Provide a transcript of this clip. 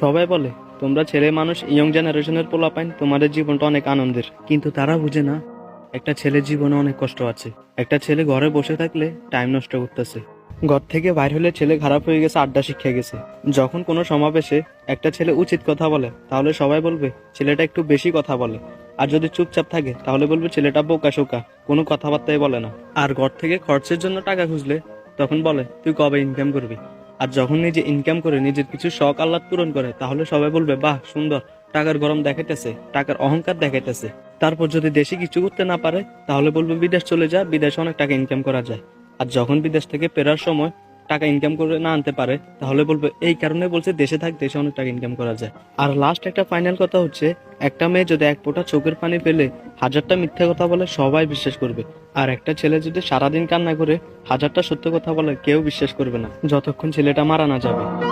সবাই বলে, তোমরা ছেলে মানুষ ইয়ং জেনারেশনের পোলা পাইন তোমাদের জীবনটা অনেক আনন্দের। কিন্তু তারা বুঝে না, একটা ছেলের জীবনে অনেক কষ্ট আছে। একটা ছেলে ঘরে বসে থাকলে টাইম নষ্ট করতেছে। ঘর থেকে বাইর হলে ছেলে খারাপ হয়ে গেছে, আড্ডা শিখে গেছে। যখন কোনো সমাবেশে একটা ছেলে উচিত কথা বলে, তাহলে সবাই বলবে, ছেলেটা একটু বেশি কথা বলে। আর যদি চুপচাপ থাকে, তাহলে বলবে, ছেলেটা বোকা শোকা, কোনো কথাবার্তাই বলে না। আর ঘর থেকে খরচের জন্য টাকা খুঁজলে তখন বলে, তুই কবে ইনকাম করবি? আর যখন নিজে ইনকাম করে, নিজের কিছু শখ আহ্লাদ পূরণ করে, তাহলে সবাই বলবে, বাহ, সুন্দর। টাকার গরম দেখাইতেছে, টাকার অহংকার দেখাইতেছে। তারপর যদি দেশে কিছু করতে না পারে, তাহলে বলবে, বিদেশ চলে যা, বিদেশে অনেক টাকা ইনকাম করা যায়। আর যখন বিদেশ থেকে ফেরার সময় টাকা ইনকাম করে না আনতে পারে, তাহলে বলবে, এই কারণে বলছে দেশে থাক, দেশে অনেক টাকা ইনকাম করা যায়। আর লাস্ট একটা ফাইনাল কথা হচ্ছে, একটা মেয়ে যদি এক ফোঁটা চোখের পানি পেলে হাজারটা মিথ্যা কথা বলে, সবাই বিশ্বাস করবে। আর একটা ছেলে যদি সারাদিন কান্না করে, হাজারটা সত্য কথা বলে, কেউ বিশ্বাস করবে না, যতক্ষণ ছেলেটা মারা না যাবে।